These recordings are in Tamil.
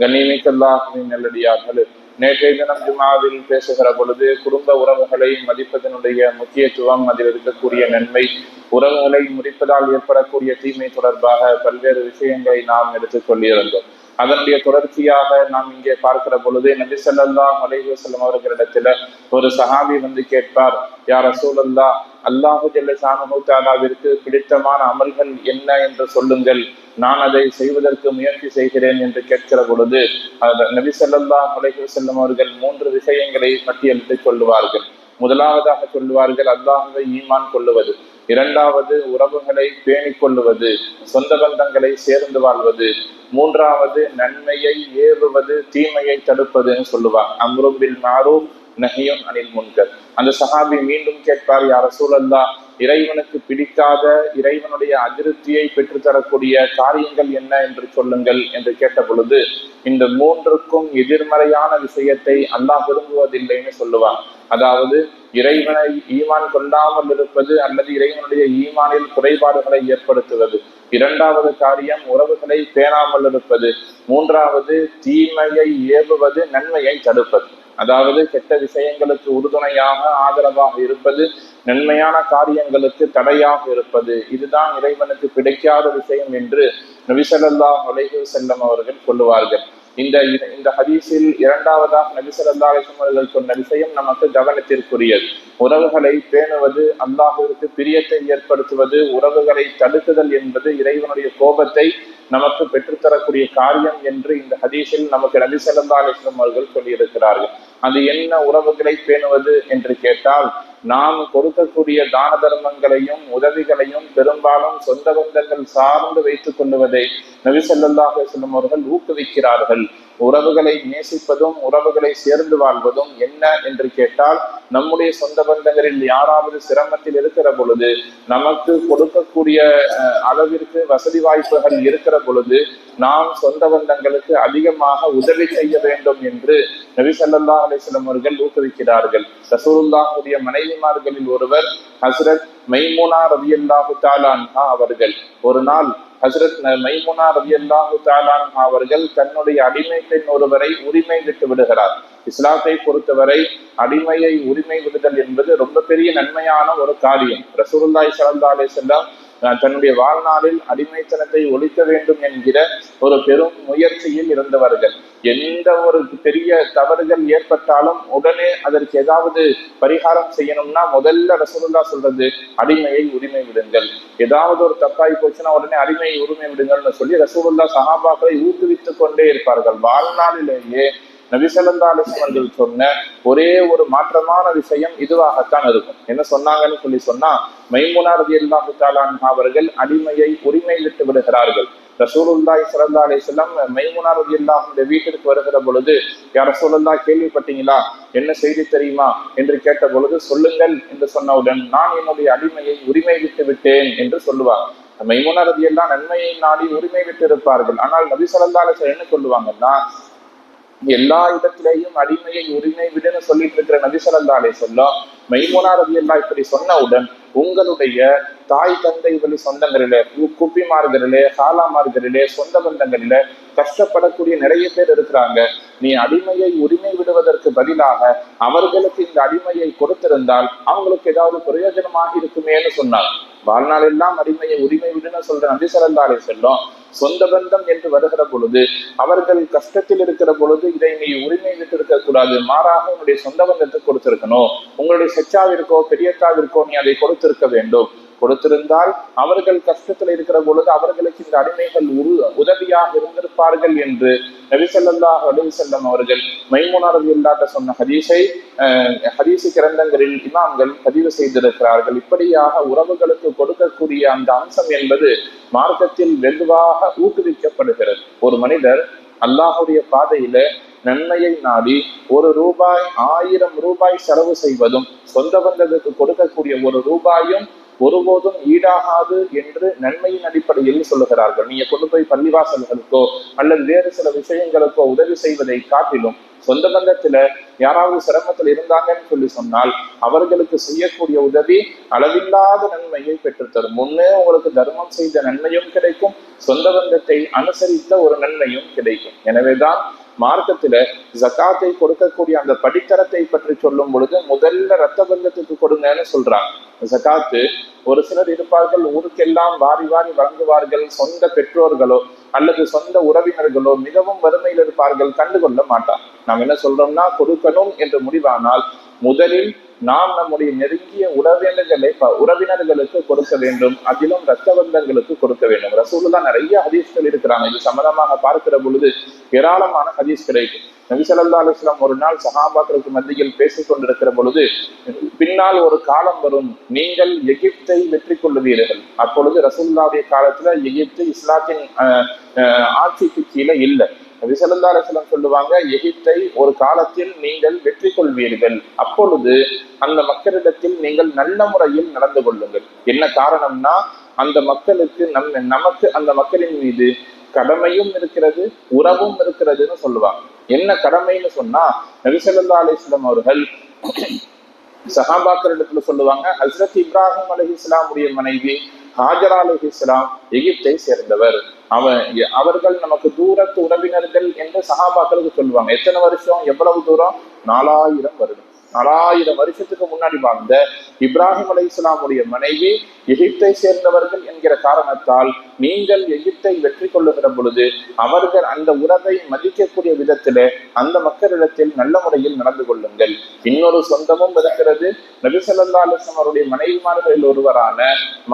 கண்ணியமிக்கல்லாஹின் நல்லடியார்கள். நேற்றைய தினம் ஜுமாவில் பேசுகிற பொழுது குடும்ப உறவுகளை மதிப்பதனுடைய முக்கியத்துவம் அதில் இருக்கக்கூடிய நன்மை உறவுகளை முறிப்பதால் ஏற்படக்கூடிய தீமை தொடர்பாக பல்வேறு விஷயங்களை நாம் எடுத்துக் கொண்டிருந்தோம். அதனுடைய தொடர்ச்சியாக நாம் இங்கே பார்க்கிற பொழுது நபி சொல்லல்லா மலைவசலம் அவர்களிடத்துல ஒரு சஹாபி வந்து கேட்பார் யார் ரசூலல்லா அல்லாஹு ஜல்ல பிடித்தமான அமல்கள் என்ன என்று சொல்லுங்கள். நான் அதை செய்வதற்கு முயற்சி செய்கிறேன் என்று கேட்கிற பொழுது நபி ஸல்லல்லாஹு முலைகள் செல்லும் அவர்கள் மூன்று விஷயங்களை பட்டியலிட்டுக் கொள்ளுவார்கள் முதலாவதாக சொல்லுவார்கள் அல்லாஹுவை ஈமான் கொள்ளுவது. இரண்டாவது உறவுகளை பேணிக் கொள்ளுவது. சொந்த பந்தங்களை சேர்ந்து வாழ்வது. மூன்றாவது நன்மையை ஏவுவது தீமையை தடுப்பதுன்னு சொல்லுவாங்க. அம்ருபில் மாரூப் நஹியும் அனில் முன்கர் அந்த சஹாபி மீண்டும் கேட்பார் யார சூழல்லா இறைவனுக்கு பிடிக்காத இறைவனுடைய அதிருப்தியை பெற்றுத்தரக்கூடிய காரியங்கள் என்ன என்று சொல்லுங்கள் என்று கேட்ட பொழுது இந்த மூன்றுக்கும் எதிர்மறையான விஷயத்தை அல்லாஹ் விரும்புவதில்லைன்னு சொல்லுவான் அதாவது இறைவனை ஈமான் கொண்டாமல் இருப்பது அல்லது இறைவனுடைய ஈமானில் குறைபாடுகளை ஏற்படுத்துவது. இரண்டாவது காரியம் உறவுகளை பேணாமல் இருப்பது. மூன்றாவது தீமையை ஏவுவது நன்மையை தடுப்பது. அதாவது கெட்ட விஷயங்களுக்கு உறுதுணையாக ஆதரவாக இருப்பது நன்மையான காரியங்களுக்கு தடையாக இருப்பது. இதுதான் இறைவனுக்கு பிடிக்காத விஷயம் என்று நபிசல்லா அலைஹி செல்லம் அவர்கள் சொல்லுவார்கள். இந்த இந்த ஹதீஸில் இரண்டாவதாக நபிசல்லா அலிசம் அவர்கள் சொன்ன விஷயம் நமக்கு கவனத்திற்குரியது. உறவுகளை பேணுவது அல்லாஹுவிற்கு பிரியத்தை ஏற்படுத்துவது உறவுகளை தடுக்குதல் என்பது இறைவனுடைய கோபத்தை நமக்கு பெற்றுத்தரக்கூடிய காரியம் என்று இந்த ஹதீஸில் நமக்கு நபி சல்லா அலிஸ்லாம் அவர்கள் சொல்லியிருக்கிறார்கள். அது என்ன உறவுகளை பேணுவது என்று கேட்டால் நாம் கொடுக்கக்கூடிய தான தர்மங்களையும் உதவிகளையும் பெரும்பாலும் சொந்த பந்தங்கள் சார்ந்து வைத்துக் கொள்வதை நபி சல்லா அலிஸ்லாம் அவர்கள் ஊக்குவிக்கிறார்கள். உறவுகளை நேசிப்பதும் உறவுகளை சேர்ந்து வாழ்வதும் என்ன என்று கேட்டால் நம்முடைய சொந்த பந்தங்களில் யாராவது சிரமத்தில் இருக்கிற பொழுது நமக்கு கொடுக்கக்கூடிய அளவிற்கு வசதி வாய்ப்புகள் இருக்கிற பொழுது நாம் சொந்த பந்தங்களுக்கு அதிகமாக உதவி செய்ய வேண்டும் என்று நபி சல்லா அலிஸ்லம் அவர்கள் ஊக்குவிக்கிறார்கள். ரசூலுல்லாஹுடைய மனைவிமார்களில் ஒருவர் ஹசரத் மைமுனா ரவியல்லாஹு தாலான்ஹா அவர்கள் ஒரு நாள் ஹசரத் மைமுனா ரவி அல்லாஹு தாலான் அவர்கள் தன்னுடைய அடிமை பெண் ஒருவரை உரிமை விட்டு விடுகிறார். இஸ்லாத்தை பொறுத்தவரை அடிமையை உரிமை விடுதல் என்பது ரொம்ப பெரிய நன்மையான ஒரு காரியம். ரசூருல்லாய் சல்லா அலி தன்னுடைய வாழ்நாளில் அடிமைத்தனத்தை ஒழிக்க வேண்டும் என்கிற ஒரு பெரும் முயற்சியில் இருந்தவர்கள். எந்த ஒரு பெரிய தவறுகள் ஏற்பட்டாலும் உடனே அதற்கு ஏதாவது பரிகாரம் செய்யணும்னா முதல்ல ரசூலுல்லா சொல்றது அடிமையை உரிமை விடுங்கள். ஏதாவது ஒரு தப்பாய் போச்சுன்னா உடனே அடிமையை உரிமை விடுங்கள்னு சொல்லி ரசூலுல்லா சகாபாக்களை ஊக்குவித்துக் கொண்டே இருப்பார்கள். வாழ்நாளிலேயே நபிசல்லா அலிஸ்மர்கள் சொன்ன ஒரே ஒரு மாற்றமான விஷயம் இதுவாகத்தான் இருக்கும். என்ன சொன்னாங்கன்னு சொல்லி சொன்னா மைமுனா அல்லாஹு தாலான் அவர்கள் அடிமையை உரிமை விட்டு விடுகிறார்கள் ரசூலுல்லாய் சல்லா அலிஸ்லாம் மைமுனார் ரதி அல்லாஹுடைய வீட்டிற்கு வருகிற பொழுது யார் ரசூலுல்லா கேள்விப்பட்டீங்களா? என்ன செய்தி தெரியுமா? என்று கேட்ட பொழுது சொல்லுங்கள் என்று சொன்னவுடன் நான் என்னுடைய அடிமையை உரிமை விட்டு விட்டேன் என்று சொல்லுவார் மைமுனார் ரதி எல்லாம் நன்மையை நாடி உரிமை விட்டு இருப்பார்கள். ஆனால் நபி சொல்லா என்ன சொல்லுவாங்கன்னா எல்லா இடத்திலேயும் அடிமையை உரிமை விடுன்னு சொல்லிட்டு இருக்கிற நபிசல்லா அலை மெய்மோனார் மைமுனா ரவி அல்லா இப்படி சொன்னவுடன் உங்களுடைய தாய் தந்தை வழி சொந்தங்களிலே குப்பிமார்களிலே காலாமார்களிலே சொந்த பந்தங்களிலே கஷ்டப்படக்கூடிய நிறைய பேர் இருக்கிறாங்க. நீ அடிமையை உரிமை விடுவதற்கு பதிலாக அவர்களுக்கு இந்த அடிமையை கொடுத்திருந்தால் அவங்களுக்கு ஏதாவது பிரயோஜனமாக இருக்குமேன்னு சொன்னார் வாழ்நாள் எல்லாம் அடிமையை உரிமை விடுன்னு சொல்ற நபி சரந்தாலே செல்லும் சொந்த பந்தம் என்று வருகிற பொழுது அவர்கள் கஷ்டத்தில் இருக்கிற பொழுது இதை நீ உரிமை விட்டு இருக்க கூடாது. மாறாக உன்னுடைய சொந்த பந்தத்தை கொடுத்திருக்கணும். உங்களுடைய செச்சாவிற்கோ பெரியத்தாவிற்கோ நீ அதை கொடுத்திருக்க வேண்டும். கொடுத்திருந்தால் அவர்கள் கஷ்டத்தில் இருக்கிற பொழுது அவர்களுக்கு இந்த அடிமைகள் உரு உதவியாக இருந்திருப்பார்கள் என்று நபிசல்லா அலி செல்லம் அவர்கள் மைமுனாரதி இல்லாட்ட சொன்ன ஹதீஸை ஹதீசு கிரந்தங்களில் இமாம்கள் பதிவு செய்திருக்கிறார்கள். இப்படியாக உறவுகளுக்கு கொடுக்கக்கூடிய அந்த அம்சம் என்பது மார்க்கத்தில் வெகுவாக ஊக்குவிக்கப்படுகிறது. ஒரு மனிதர் அல்லாஹுடைய பாதையில நன்மையை நாடி ஒரு ரூபாய் ஆயிரம் ரூபாய் செலவு செய்வதும் சொந்த பந்தத்துக்கு கொடுக்கக்கூடிய ஒரு ரூபாயும் ஒருபோதும் ஈடாகாது என்று நன்மையின் அடிப்படையில் சொல்லுகிறார்கள். நீங்க கொண்டு போய் பள்ளிவாசல்களுக்கோ அல்லது வேறு சில விஷயங்களுக்கோ உதவி செய்வதை காட்டிலும் சொந்த பந்தத்துல யாராவது சிரமத்தில் இருந்தாங்கன்னு சொல்லி சொன்னால் அவர்களுக்கு செய்யக்கூடிய உதவி அளவில்லாத நன்மையை பெற்றுத்தரும். முன்னே உங்களுக்கு தர்மம் செய்த நன்மையும் கிடைக்கும். சொந்த பந்தத்தை அனுசரித்த ஒரு நன்மையும் கிடைக்கும். எனவேதான் மார்க்கத்துல ஜக்காத்தை கொடுக்கக்கூடிய அந்த படித்தரத்தை பற்றி சொல்லும் பொழுது முதல்ல ரத்த பந்தத்துக்கு கொடுங்கன்னு சொல்றாங்க. ஜக்காத்து ஒரு சிலர் இருப்பார்கள் ஊருக்கெல்லாம் வாரி வாரி வழங்குவார்கள். சொந்த பெற்றோர்களோ அல்லது சொந்த உறவினர்களோ மிகவும் வறுமையில் இருப்பார்கள் கண்டுகொள்ள மாட்டார். நாம் என்ன சொல்றோம்னா கொடுக்கணும் என்று முடிவானால் முதலில் நாம் நம்முடைய நெருங்கிய உறவினர்களை உறவினர்களுக்கு கொடுக்க வேண்டும். அதிலும் ரத்த பந்தங்களுக்கு கொடுக்க வேண்டும். ரசூலுல்லா நிறைய ஹதீஸ்கள் இருக்கிறாங்க. இது சம்பந்தமாக பார்க்கிற பொழுது ஏராளமான ஹதீஸ் கிடைக்கும். நபிசல்லா அலுவலாம் ஒரு நாள் சகாபாக்களுக்கு மத்தியில் பேசிக் கொண்டிருக்கிற பொழுது பின்னால் ஒரு காலம் வரும். நீங்கள் எகிப்தை வெற்றி கொள்ளுவீர்கள். அப்பொழுது ரசூல்லாவுடைய காலத்துல எகிப்து இஸ்லாத்தின் ஆட்சிக்கு கீழே இல்லை. நபிசல்லா சொல்லுவாங்க எகிப்தை ஒரு காலத்தில் நீங்கள் வெற்றி கொள்வீர்கள். அப்பொழுது அந்த மக்களிடத்தில் நீங்கள் நல்ல முறையில் நடந்து கொள்ளுங்கள். என்ன காரணம்னா அந்த மக்களுக்கு நம் நமக்கு அந்த மக்களின் மீது கடமையும் இருக்கிறது உறவும் இருக்கிறதுன்னு சொல்லுவாங்க. என்ன கடமைன்னு சொன்னா நபிசல்லா அலிஸ்லாம் அவர்கள் சஹாபாக்களிடத்துல சொல்லுவாங்க ஹசரத் இப்ராஹிம் அலி இஸ்லாமுடைய மனைவி ஹாஜரா அலி இஸ்லாம் எகிப்தை சேர்ந்தவர். அவன் அவர்கள் நமக்கு தூரத்து உறவினர்கள் என்று சகாபாக்களுக்கு சொல்லுவாங்க. எத்தனை வருஷம்? எவ்வளவு தூரம்? நாலாயிரம் வருடம். நாலாயிரம் வருஷத்துக்கு முன்னாடி வாழ்ந்த இப்ராஹிம் அலை இஸ்லாமுடைய மனைவி எகிப்தை சேர்ந்தவர்கள் என்கிற காரணத்தால் நீங்கள் எகிப்தை வெற்றி கொள்ளுகிற பொழுது அவர்கள் அந்த உறவை மதிக்கக்கூடிய விதத்திலே அந்த மக்களிடத்தில் நல்ல முறையில் நடந்து கொள்ளுங்கள். இன்னொரு சொந்தமும் இருக்கிறது. நபிசல்லா அலிஸ்லாம் அவருடைய மனைவிமார்களில் ஒருவரான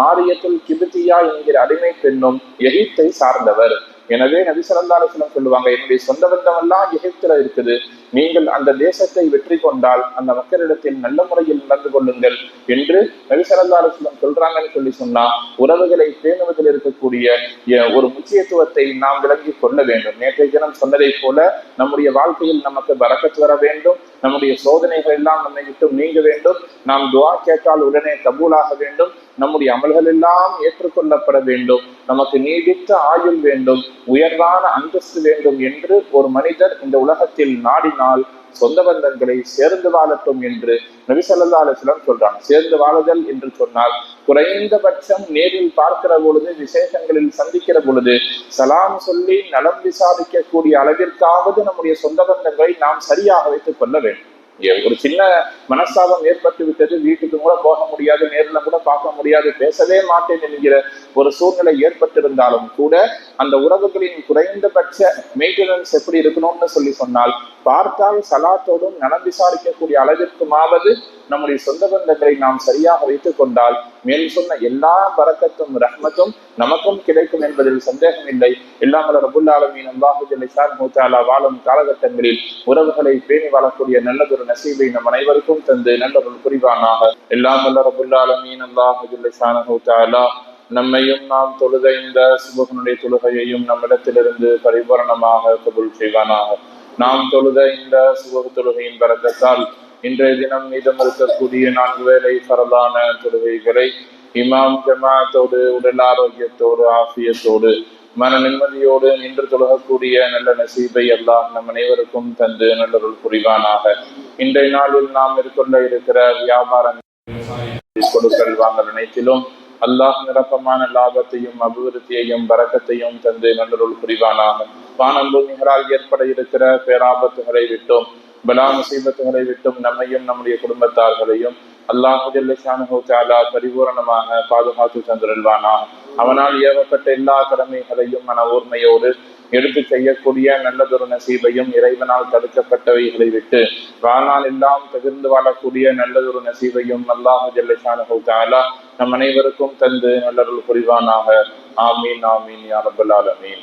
மாரியத்துல் கிபித்தியா என்கிற அடிமை பெண்ணும் எகிப்தை சார்ந்தவர். எனவே நபி சல்லா சொல்லுவாங்க என்னுடைய சொந்த பந்தமெல்லாம் எகிப்துல இருக்குது. நீங்கள் அந்த தேசத்தை வெற்றி கொண்டால் அந்த மக்களிடத்தில் நல்ல முறையில் நடந்து கொள்ளுங்கள் என்று நபி சல்லா சொல்றாங்கன்னு சொல்லி சொன்னா உறவுகளை பேணுவதில் இருக்கக்கூடிய ஒரு முக்கியத்துவத்தை நாம் விளங்கி கொள்ள வேண்டும். நேற்றைய தினம் சொன்னதை போல நம்முடைய வாழ்க்கையில் நமக்கு வரக்கத்து வர வேண்டும். நம்முடைய சோதனைகள் எல்லாம் நம்மை விட்டு நீங்க வேண்டும். நாம் துவா கேட்டால் உடனே கபூலாக வேண்டும். நம்முடைய அமல்கள் எல்லாம் ஏற்றுக்கொள்ளப்பட வேண்டும். நமக்கு நீடித்த ஆயுள் வேண்டும். உயர்வான அந்தஸ்து வேண்டும் என்று ஒரு மனிதர் இந்த உலகத்தில் நாடினால் சொந்த பந்தங்களை சேர்ந்து வாழட்டும் என்று நபி சொல்லா அலுவலம் சேர்ந்து வாழுதல் என்று சொன்னால் குறைந்தபட்சம் நேரில் பார்க்கிற பொழுது விசேஷங்களில் சந்திக்கிற பொழுது சலாம் சொல்லி நலம் விசாரிக்கக்கூடிய அளவிற்காவது நம்முடைய சொந்த பந்தங்களை நாம் சரியாக வைத்துக் கொள்ள வேண்டும். ஒரு சின்ன மனஸ்தாபம் ஏற்பட்டு விட்டது வீட்டுக்கு கூட போக முடியாது நேரில் கூட பார்க்க முடியாது பேசவே மாட்டேன் என்கிற ஒரு சூழ்நிலை ஏற்பட்டிருந்தாலும் கூட அந்த உறவுகளின் குறைந்தபட்ச மெயின்டெனன்ஸ் எப்படி இருக்கணும்னு சொல்லி சொன்னால் பார்த்தால் சலாத்தோடும் நலம் விசாரிக்கக்கூடிய அளவிற்குமாவது நம்முடைய சொந்த பந்தங்களை நாம் சரியாக வைத்துக் கொண்டால் மேல் சொன்ன எல்லா பறக்கத்தும் ரஹ்மத்தும் நமக்கும் கிடைக்கும் என்பதில் சந்தேகம் இல்லை எல்லாம் வல்ல ரபுல்லாலமீன் அல்லாஹுஜலை சார் மூத்தாலா வாழும் காலகட்டங்களில் உறவுகளை பேணி வாழக்கூடிய நல்லதொரு நசீபை நம் அனைவருக்கும் தந்து நல்லொரு புரிவானாக. எல்லாம் வல்ல ரபுல்லாலமீன் அல்லாஹ் சானஹூத்தாலா நம்மையும் நாம் தொழுத இந்த சுபகனுடைய தொழுகையையும் நம்மிடத்திலிருந்து பரிபூரணமாக கபுல் செய்வானாக. நாம் தொழுத இந்த சுபக தொழுகையின் பரக்கத்தால் இன்றைய தினம் மீதம் இருக்கக்கூடிய நான்கு வேலை பரதான தொழுகைகளை இமாம் ஜமாத்தோடு உடல் ஆரோக்கியத்தோடு ஆசியத்தோடு மன நிம்மதியோடு நின்று தொழுகக்கூடிய நல்ல நசீபை எல்லாம் நம் அனைவருக்கும் தந்து நல்லொருள் புரிவானாக. இன்றைய நாளில் நாம் மேற்கொள்ள இருக்கிற வியாபாரங்கள் கொடுக்கல் வாங்கல் அனைத்திலும் அல்லாஹ் நிரப்பமான லாபத்தையும் அபிவிருத்தியையும் பறக்கத்தையும் தந்து நல்லொருள் புரிவானாக. வானம் பூமிகளால் ஏற்பட இருக்கிற பேராபத்துகளை விட்டும் பலா முசீபத்துகளை விட்டும் நம்மையும் நம்முடைய குடும்பத்தார்களையும் அல்லாஹுஜல்லானஹாலா பரிபூரணமாக பாதுகாத்து தந்திருவானா அவனால் ஏவப்பட்ட எல்லா கடமைகளையும் மன ஊர்மையோடு எடுத்து செய்யக்கூடிய நல்லதொரு நசீபையும் இறைவனால் தடுக்கப்பட்டவைகளை விட்டு வாழ்நாள் எல்லாம் தகிர்ந்து வாழக்கூடிய நல்லதொரு நசீபையும் அல்லாஹு ஜல்லஷானஹாலா நம் அனைவருக்கும் தந்து நல்லருள் புரிவானாக. ஆமீன் ஆமீன் யாரபுல்லாலமீன்